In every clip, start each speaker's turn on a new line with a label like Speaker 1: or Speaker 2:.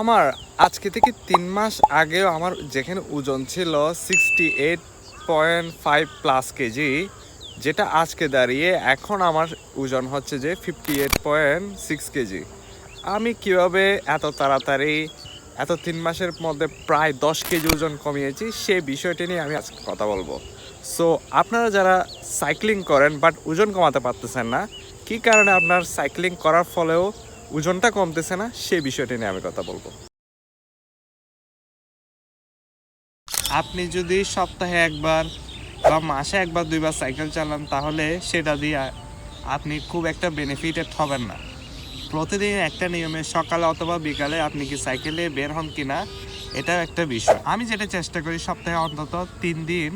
Speaker 1: আমার আজকে থেকে তিন মাস আগেও আমার যেখানে ওজন ছিল sixty eight point five plus kg যেটা আজকে দাঁড়িয়ে এখন আমার ওজন হচ্ছে যে fifty eight point six kg আমি কীভাবে এত তাড়াতাড়ি, এত তিন মাসের মধ্যে প্রায় দশ কেজি ওজন কমিয়েছি সেই বিষয়টি নিয়ে আমি আজকে কথা বলব। সো আপনারা যারা সাইক্লিং করেন বাট ওজন কমাতে পারতেছেন না, কী কারণে আপনার সাইক্লিং করার ফলেও ওজনটা কমতেছে না, সে বিষয়টি নিয়ে আমি কথা বলব। আপনি যদি সপ্তাহে একবার বা মাসে একবার দুইবার সাইকেল চালান, তাহলে সেটা দিয়ে আপনি খুব একটা বেনিফিটেড হবেন না। প্রতিদিন একটা নিয়মে সকালে অথবা বিকালে আপনি কি সাইকেলে বের হন কিনা, এটাও একটা বিষয়। আমি যেটা চেষ্টা করি সপ্তাহে অন্তত তিন দিন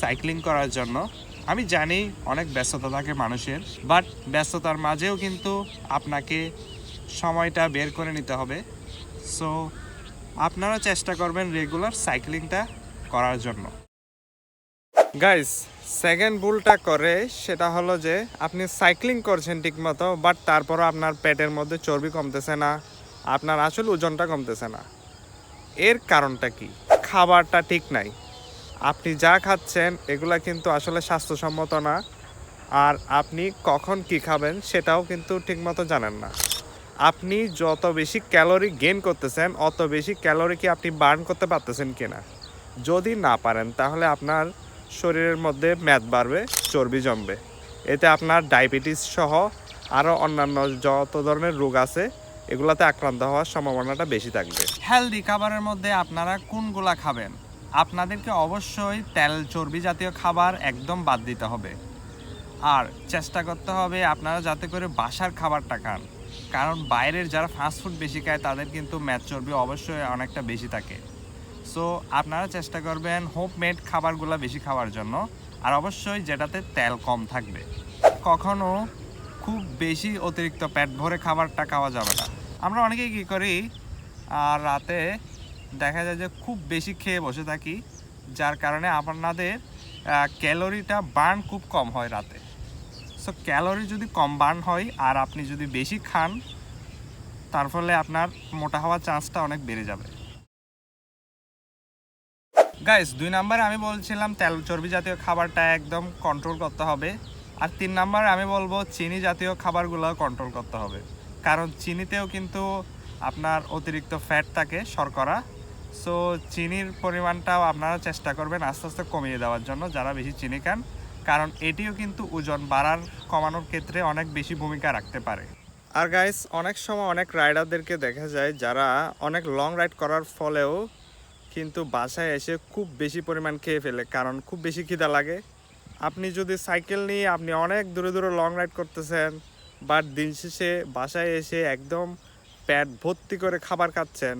Speaker 1: সাইক্লিং করার জন্য। আমি জানি অনেক ব্যস্ততা থাকে মানুষের, বাট ব্যস্ততার মাঝেও কিন্তু আপনাকে সময়টা বের করে নিতে হবে। সো আপনারা চেষ্টা করবেন রেগুলার সাইক্লিংটা করার জন্য। গাইস সেকেন্ড ভুলটা করে সেটা হলো যে, আপনি সাইক্লিং করছেন ঠিকমতো বাট তারপরও আপনার পেটের মধ্যে চর্বি কমতেছে না, আপনার আসল ওজনটা কমতেছে না। এর কারণটা কি? খাবারটা ঠিক নাই। আপনি যা খাচ্ছেন, এগুলা কিন্তু আসলে স্বাস্থ্যসম্মত না, আর আপনি কখন কি খাবেন সেটাও কিন্তু ঠিকমতো জানেন না। আপনি যত বেশি ক্যালোরি গেন করতেছেন, অত বেশি ক্যালোরি কি আপনি বার্ন করতে পারতেছেন কিনা? যদি না পারেন, তাহলে আপনার শরীরের মধ্যে ম্যাদ বাড়বে, চর্বি জমবে। এতে আপনার ডায়াবেটিস সহ আরও অন্যান্য যত ধরনের রোগ আছে, এগুলাতে আক্রান্ত হওয়ার সম্ভাবনাটা বেশি থাকবে। হেলদি খাবারের মধ্যে আপনারা কোনগুলা খাবেন? আপনাদেরকে অবশ্যই তেল চর্বি জাতীয় খাবার একদম বাদ দিতে হবে। আর চেষ্টা করতে হবে আপনারা যাতে করে বাসার খাবারটা খান। কারণ বাইরের যারা ফাস্টফুড বেশি খায়, তাদের কিন্তু ম্যাচ চর্বি অবশ্যই অনেকটা বেশি থাকে। সো আপনারা চেষ্টা করবেন হোম মেড খাবারগুলো বেশি খাওয়ার জন্য। আর অবশ্যই যেটাতে তেল কম থাকবে। কখনো খুব বেশি অতিরিক্ত পেট ভরে খাবারটা খাওয়া যাবে না। আমরা অনেকেই কী করি, আর রাতে দেখা যায় যে খুব বেশি খেয়ে বসে থাকি, যার কারণে আপনাদের ক্যালোরিটা বার্ন খুব কম হয় রাতে। সো ক্যালোরি যদি কম বার্ন হয় আর আপনি যদি বেশি খান, তার ফলে আপনার মোটা হওয়ার চান্সটা অনেক বেড়ে যাবে। গাইস দুই নাম্বারে আমি বলছিলাম তেল চর্বি জাতীয় খাবারটা একদম কন্ট্রোল করতে হবে। আর তিন নাম্বারে আমি বলব চিনি জাতীয় খাবারগুলো কন্ট্রোল করতে হবে। কারণ চিনিতেও কিন্তু আপনার অতিরিক্ত ফ্যাট থাকে, শর্করা। সো চিনির পরিমাণটাও আপনারা চেষ্টা করবেন আস্তে আস্তে কমিয়ে দেওয়ার জন্য। যারা বেশি চিনি খান কারণ এটিও কিন্তু ওজন বাড়ার কমানোর ক্ষেত্রে অনেক বেশি ভূমিকা রাখতে পারে। আর গাইস অনেক সময় অনেক রাইডারদেরকে দেখা যায় যারা অনেক লং রাইড করার ফলেও কিন্তু বাসায় এসে খুব বেশি পরিমাণ খেয়ে ফেলে কারণ খুব বেশি খিদা লাগে। আপনি যদি সাইকেল নিয়ে আপনি অনেক দূরে দূরে লং রাইড করতেছেন বাট দিন শেষে বাসায় এসে একদম প্যাট ভর্তি করে খাবার খাচ্ছেন,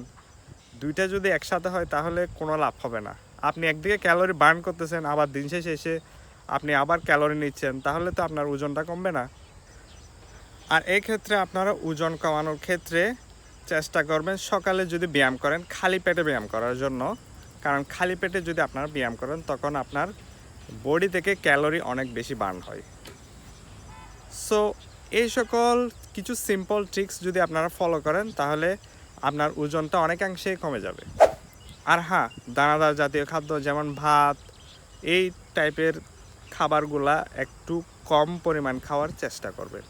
Speaker 1: দুইটা যদি একসাথে হয় তাহলে কোনো লাভ হবে না। আপনি একদিকে ক্যালোরি বার্ন করতেছেন, আবার দিন শেষে এসে আপনি আবার ক্যালোরি নিচ্ছেন, তাহলে তো আপনার ওজনটা কমবে না। আর এই ক্ষেত্রে আপনারা ওজন কমানোর ক্ষেত্রে চেষ্টা করবেন সকালে যদি ব্যায়াম করেন, খালি পেটে ব্যায়াম করার জন্য। কারণ খালি পেটে যদি আপনারা ব্যায়াম করেন, তখন আপনার বডি থেকে ক্যালোরি অনেক বেশি বার্ন হয়। সো, এই সকল কিছু সিম্পল ট্রিক্স যদি আপনারা ফলো করেন, তাহলে আপনার ওজনটা অনেকাংশেই কমে যাবে। আর হ্যাঁ দানাদার জাতীয় খাদ্য যেমন ভাত, এই টাইপের খাবারগুলা একটু কম পরিমাণ খাওয়ার চেষ্টা করবেন।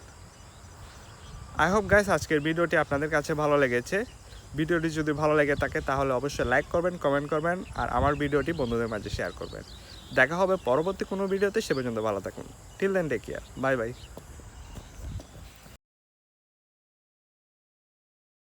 Speaker 1: আই হোপ গাইস আজকের ভিডিওটি আপনাদের কাছে ভালো লেগেছে। ভিডিওটি যদি ভালো লেগে থাকে তাহলে অবশ্যই লাইক করবেন কমেন্ট করবেন আর আমার ভিডিওটি বন্ধুদের মাঝে শেয়ার করবেন। দেখা হবে পরবর্তী কোনো ভিডিওতে, সে পর্যন্ত ভালো থাকুন। Till then take care bye bye